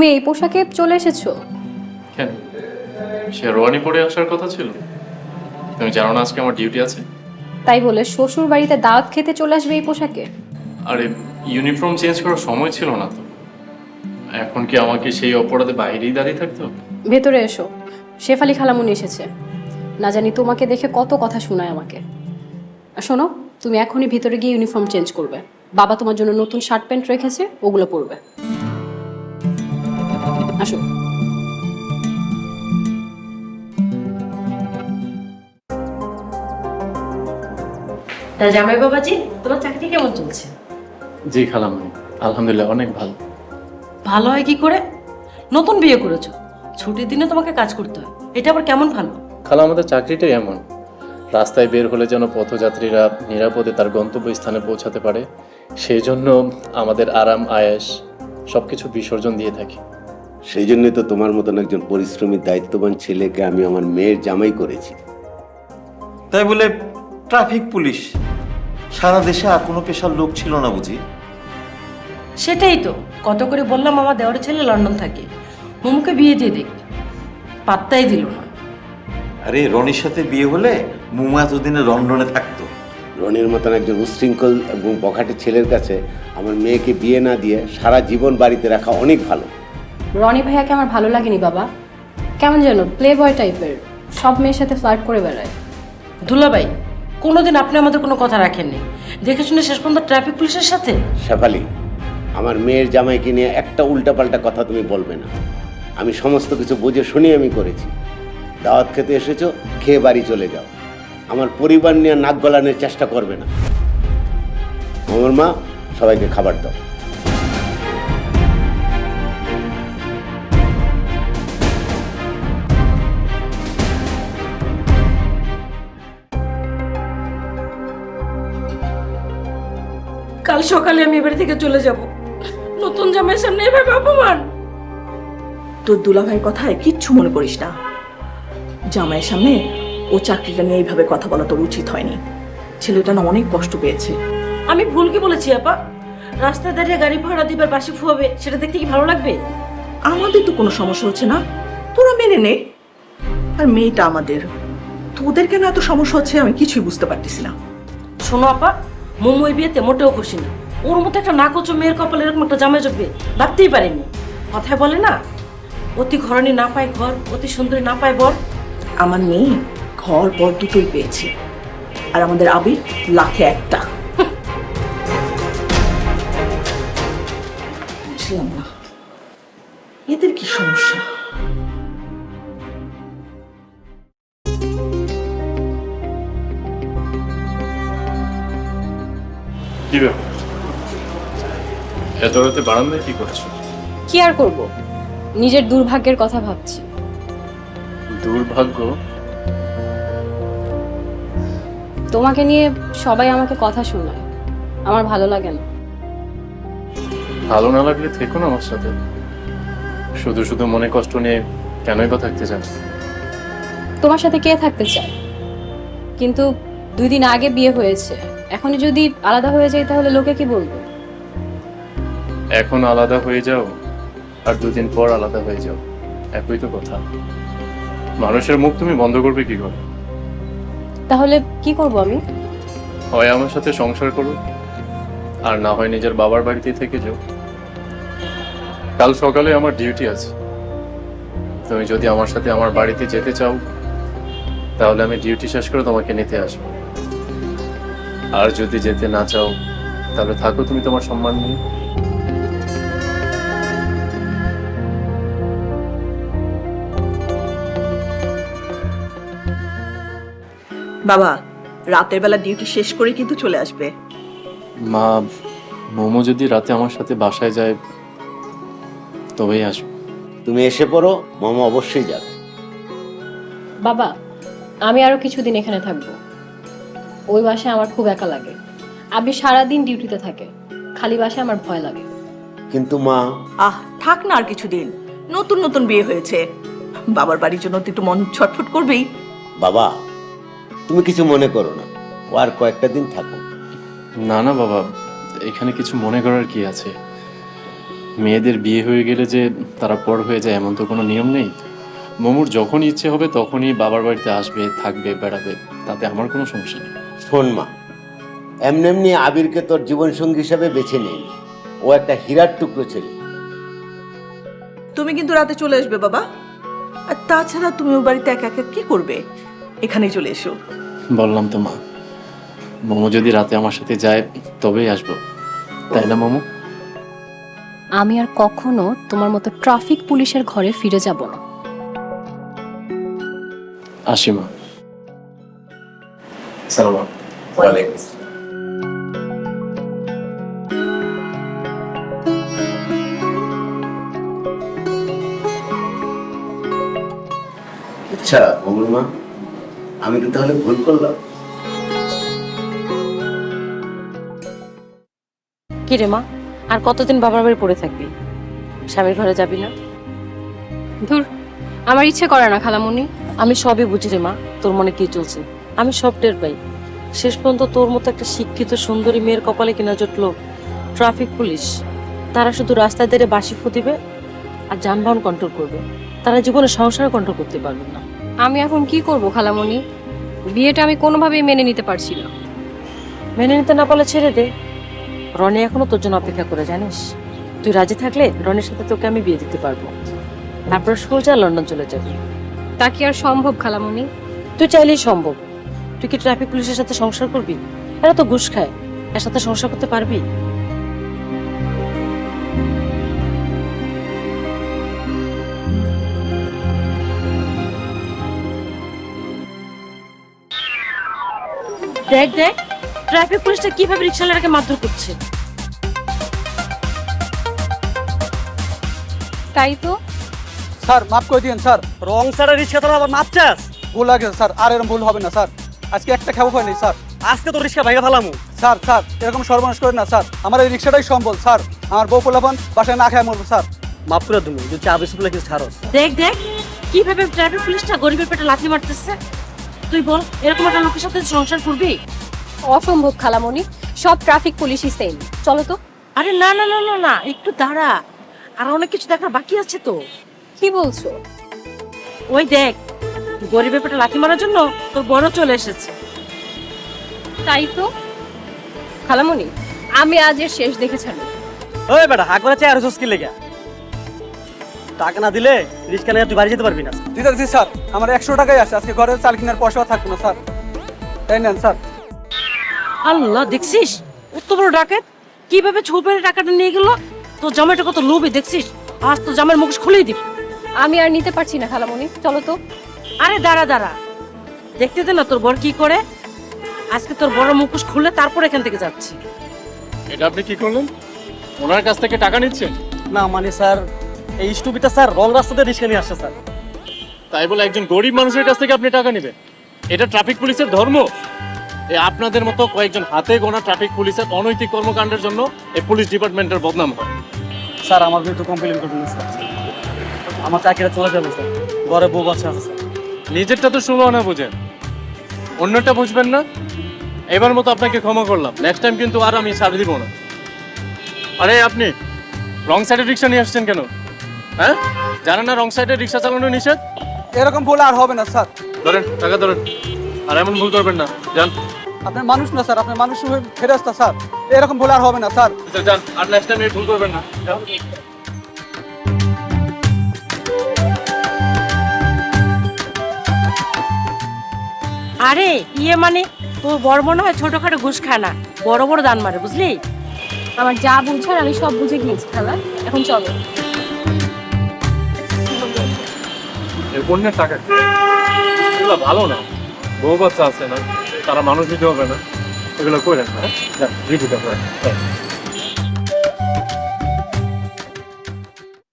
তুমি এই পোশাকে চলে এসেছ? কেন? শেরওয়ানি পরে আসার কথা ছিল। তুমি জানো না আজকে আমার ডিউটি আছে? তাই বলে শ্বশুর বাড়িতে দাওয়াত খেতে চলে আসবে এই পোশাকে? আরে ইউনিফর্ম চেঞ্জ করার সময় ছিল না তো। এখন কি আমাকে সেই অপরাধে বাইরেই দাঁড়িয়ে থাকতো ভেতরে এসো। শেফালি খালামুনি এসেছে। না জানি তোমাকে দেখে কত কথা শোনায় আমাকে। আর শোনো তুমি এখনই ভিতরে গিয়ে ইউনিফর্ম চেঞ্জ করবে। বাবা তোমার জন্য নতুন শার্ট প্যান্ট রেখেছে ওগুলো পরবে। আসো। তা জামাই বাবাজি তোমার চাকরি কেমন চলছে? জি খালামণি। আলহামদুলিল্লাহ অনেক ভালো। ভালো হয় কি করে? নতুন বিয়ে করেছ। ছুটির দিনে তোমাকে কাজ করতে হয়। এটা আবার কেমন ভালো? খালা আমাদের চাকরিটাই এমন। রাস্তায় বের হলে যেন পথযাত্রীরা নিরাপদে তার গন্তব্যস্থানে পৌঁছাতে পারে সেই জন্য আমাদের আরাম আয়াস সব কিছু বিসর্জন দিয়ে থাকি। সেই জন্যই তো তোমার মতন একজন পরিশ্রমী দায়িত্ববান ছেলেকে আমি আমার মেয়ের জামাই করেছি। তাই বলে ট্রাফিক পুলিশ সারা দেশে আর কোনো পেশার লোক ছিল না বুঝি? সেটাই তো কত করে বললাম আমার দেওয়ার ছেলে লন্ডন থাকে। মোমুকে বিয়ে দিয়ে দেখ পাত্তাই দিল না। আরে রনির সাথে বিয়ে হলে মুমু এতদিনে লন্ডনে থাকতো। রনির মতন একজন উশৃঙ্খল এবং বখাটে ছেলের কাছে আমার মেয়েকে বিয়ে না দিয়ে সারা জীবন বাড়িতে রাখা অনেক ভালো। রনি ভাইয়াকে আমার ভালো লাগেনি বাবা। কেমন যেন প্লে বয় টাইপের সব মেয়ের সাথে ফ্লার্ট করে বেড়ায়। দুলাভাই কোনোদিন আপনি আমাদের কোনো কথা রাখেননি। দেখে শুনে শেষ পর্যন্ত ট্রাফিক পুলিশের সাথে? শেফালি আমার মেয়ের জামাইকে নিয়ে একটা উল্টাপাল্টা কথা তুমি বলবে না। আমি সমস্ত কিছু বুঝে শুনে আমি করেছি। দাওয়াত খেতে এসেছ খেয়ে বাড়ি চলে যাও। আমার পরিবার নিয়ে নাক গলানোর চেষ্টা করবে না। আমার মা সবাইকে খাবার দাও। কাল সকালে আমি এবাড়ি থেকে চলে যাব। নতুন জামাইয়ের সামনে এভাবে অপমান। তোর দুলাভাইয়ের কথায় কিচ্ছু মনে করিস না। জামাইয়ের সামনে ও চাকরিটা নিয়ে এইভাবে কথা বলা তোর উচিত হয়নি। ছেলেটা না অনেক কষ্ট পেয়েছে। আমি ভুল কি বলেছি আপা? রাস্তায় দাঁড়িয়ে গাড়ি ভাড়া দিবার বাসি ফুয়াবে সেটা দেখতে কি ভালো লাগবে? আমাদের তো কোনো সমস্যা হচ্ছে না। তোরা মেনে নে। আর মেয়েটা আমাদের। তোদের কেন এত সমস্যা হচ্ছে আমি কিছুই বুঝতে পারতেছি না। শোনো আপা মোমো এই বিয়েতে মোটেও খুশি না। ওর মতো একটা নাকচো মেয়ের কপালে এরকম একটা জামাই জগবে ভাবতেই পারিনি। কথায় বলে না, অতি ঘরণী না পায় ঘর, অতি সুন্দরী না পায় বর। আমার মেয়ে ঘর পর দুটোই পেয়েছে। আর আমাদের আবির লাখে একটা। বুঝলাম না। এদের কি সমস্যা? কি ব্যাপার? এত রাতে বারান্দায় কি করছ? কি আর করব? নিজের দুর্ভাগ্যের কথা ভাবছি। দুর্ভাগ্য? তোমাকে নিয়ে সবাই আমাকে কথা শোনায়। আমার ভালো লাগে না। ভালো না লাগলে থেকো না আমার সাথে। শুধু শুধু মনে কষ্ট নিয়ে কেনই বা থাকতে চান তোমার সাথে কে থাকতে চায়? কিন্তু দুই দিন আগে বিয়ে হয়েছে। এখনই যদি আলাদা হয়ে যাই তাহলে লোকে কি বলবে? এখন আলাদা হয়ে যাও আর দুদিন পর আলাদা হয়ে যাও। একই তো কথা। মানুষের মুখ তুমি বন্ধ করবে কি করে? তাহলে কি করব আমি? হয় আমার সাথে সংসার করো আর না হয় নিজের বাবার বাড়িতেই থেকে যাও। কাল সকালে আমার ডিউটি আছে। তুমি যদি আমার সাথে আমার বাড়িতে যেতে চাও তাহলে আমি ডিউটি শেষ করে তোমাকে নিতে আসব। আর যদি যেতে না চাও তাহলে থাকো তুমি তোমার সম্মান নিয়ে। বাবা রাতের বেলা ডিউটি শেষ করে কিন্তু চলে আসবে। মা মোমো যদি রাতে আমার সাথে বাসায় যায় তবেই আসবে। তুমি এসে পড়ো মোমো অবশ্যই যাবে। বাবা আমি আরও কিছুদিন এখানে থাকব। ওই বাসায় আমার খুব একা লাগে। আবি সারাদিন ডিউটিতে থাকে খালি বাসায় আমার ভয় লাগে। কিন্তু মা। আহ থাক না আর কিছুদিন। নতুন নতুন বিয়ে হয়েছে। বাবার বাড়ির জন্য তো একটু মন ছটফট করবেই বাবা তুমি কিছু মনে করো না। ও আর কয়েকটা দিন থাকো না না বাবা এখানে কিছু মনে করার কি আছে? মেয়েদের বিয়ে হয়ে গেলে যে তারা পর হয়ে যায় এমন তো কোনো নিয়ম নেই। মমুর যখন ইচ্ছে হবে তখনই বাবার বাড়িতে আসবে থাকবে বেড়াবে। তাতে আমার কোনো সমস্যা নেই। শোন মা এমনি এমনি আবিরকে তোর জীবনসঙ্গী হিসাবে বেছে নেই ও একটা হীরার টুকরো ছেলে। তুমি কিন্তু রাতে চলে আসবে বাবা। আর তাছাড়া তুমি ও বাড়িতে একা একা কি করবে? এখানেই চলে এসো। বললাম তো মা মোমো যদি রাতে আমার সাথে যায় তবেই আসব। তাই না মোমো? আমি আর কখনো তোমার মতো ট্রাফিক পুলিশের ঘরে ফিরে যাব না। আসি মা। সালাম আচ্ছা বগুর মা আমি তো তাহলে ভুল করলাম। কি রে মা? আর কতদিন বাবার বাড়ি পড়ে থাকবি? স্বামীর ঘরে যাবি না? ধুর আমার ইচ্ছে করে না খালামুনি। আমি সবই বুঝি রে মা তোর মনে কি চলছে? আমি সব টের পাই। শেষ পর্যন্ত তোর মতো একটা শিক্ষিত সুন্দরী মেয়ের কপালে কিনা জুটলো ট্রাফিক পুলিশ। তারা শুধু রাস্তায় দাঁড়িয়ে বাসি ফুটিবে আর যানবাহন কন্ট্রোল করবে। তারা জীবনে সংসার কন্ট্রোল করতে পারবে না। আমি এখন কি করব খালামুনি বিয়েটা আমি কোনোভাবেই মেনে নিতে পারছি না। মেনে নিতে না পারলে ছেড়ে দে। রনি এখনও তোর জন্য অপেক্ষা করে জানিস? তুই রাজি থাকলে রনির সাথে তোকে আমি বিয়ে দিতে পারব। তারপর সোজা লন্ডন চলে যাবি। তা কি আর সম্ভব খালামুনি তুই চাইলেই সম্ভব। তুই কি ট্রাফিক পুলিশের সাথে সংসার করবি? এরা তো ঘুষ খায়। এর সাথে সংসার করতে পারবি? দেখ দেখ ট্রাফিক পুলিশটা কীভাবে রিক্সাওয়ালাকে মারধর করছে? তাই তো। স্যার মাফ করে দিন স্যার। রং সারা রিক্সা তোরা আবার মাপচাস ভুল লাগে স্যার। আর এরকম ভুল হবে না স্যার। আজকে একটা খাব হয়নি স্যার। আজকে তো রিক্সা ভাইগা ফেলামু। স্যার স্যার এরকম সর্বনাশ করে না স্যার। আমার এই রিক্সাটাই সম্বল স্যার। আমার বউ পোলাপান বাসায় না খায় মরবো স্যার। মাফ করে তুমি যদি চা বিস্কুট লাগে ছাড়স। দেখ দেখ কীভাবে ট্রাফিক পুলিশটা গরিবের পেটে লাথি মারতেছে। তুই বল এরকম একটা লোকের সাথে সংসার করবি? অসম্ভব খালামুনি সব ট্রাফিক পুলিশই সেম চলো তো। আরে না না না না না একটু দাঁড়া। আর অনেক কিছু দেখার বাকি আছে তো। কি বলছো? ওই দেখ গরিবের পেটে লাথি মারার জন্য তোর বড় চলে এসেছে। তাই তো। খালামুনি আমি আজের শেষ দেখে ছাড়ি ওই বেটা হাক করে চেয়ার হচ্ছিস কি লেগে? টাকা না দিলে রিক্সা নিয়ে তুই বাড়ি যেতে পারবি না। স্যার। আমার একশো টাকাই আছে। আজকে ঘরে চাল কেনার পয়সাও থাকবে না স্যার। তাই নেন স্যার। আল্লাহ দেখছিস? এত বড় ডাকাত। কীভাবে ছুপের টাকাটা নিয়ে গেল? তোর জামাইটা কত লোভে দেখছিস? আজ তো জামাইয়ের মুখ খুলেই দিবি। আমি আর নিতে পারছি না খালামুনি চলো তো। আরে দাঁড়া দাঁড়া। দেখতে দে না তোর বর কি করে? আজকে তোর বড় মুখোশ খুলে তারপর এখান থেকে যাচ্ছি। এটা আপনি কি করলেন? ওনার কাছ থেকে টাকা নিচ্ছেন? না মানে স্যার এই স্টুপিটা স্যার রং রাস্তাতে রিক্সা নিয়ে আসছে স্যার। তাই বলে একজন গরিব মানুষের কাছ থেকে আপনি টাকা নেবেন? এটা ট্রাফিক পুলিশের ধর্ম। এই আপনাদের মতো কয়েকজন হাতে গোনা ট্রাফিক পুলিশের অনৈতিক কর্মকাণ্ডের জন্য এই পুলিশ ডিপার্টমেন্টের বদনাম হয়। স্যার আমার বিরুদ্ধে কমপ্লেন করবেন স্যার। আমার চাকরিটা চলে যাবে স্যার। ঘরে বউ বাচ্চা আছে স্যার। নিজেরটা তো শুভ না বুঝেন। অন্যটা বুঝবেন না? এবার মতো আপনাকে ক্ষমা করলাম। নেক্সট টাইম কিন্তু আর আমি ছাড় দিব না। আরে আপনি রং সাইডে রিক্সা নিয়ে আসছেন কেন? হ্যাঁ? জানেন না রং সাইডে রিক্সা চালানো নিষেধ? এরকম ভুল আর হবে না স্যার। ধরেন টাকা ধরেন। আর এমন ভুল করবেন না। যান। আপনার মানুষ না স্যার। আপনার মানুষ হয়ে ফেরস্তা স্যার। এরকম ভুল আর হবে না স্যার। আচ্ছা, যান। আর নেক্সট টাইম ভুল করবেন না। আরে ইয়ে মানে তোর বড় মনে হয় ছোটখাটো ঘুষ খায় না বড় বড় দান মারে বুঝলি? আমার যা বুঝার আমি সব বুঝে গিয়েছি খালা। এখন চলো। অন্যের টাকা এগুলো ভালো না। বউ বাচ্চা আছে না তারা মানুষ দিতে হবে না। এগুলো করেন না হ্যাঁ? হ্যাঁ।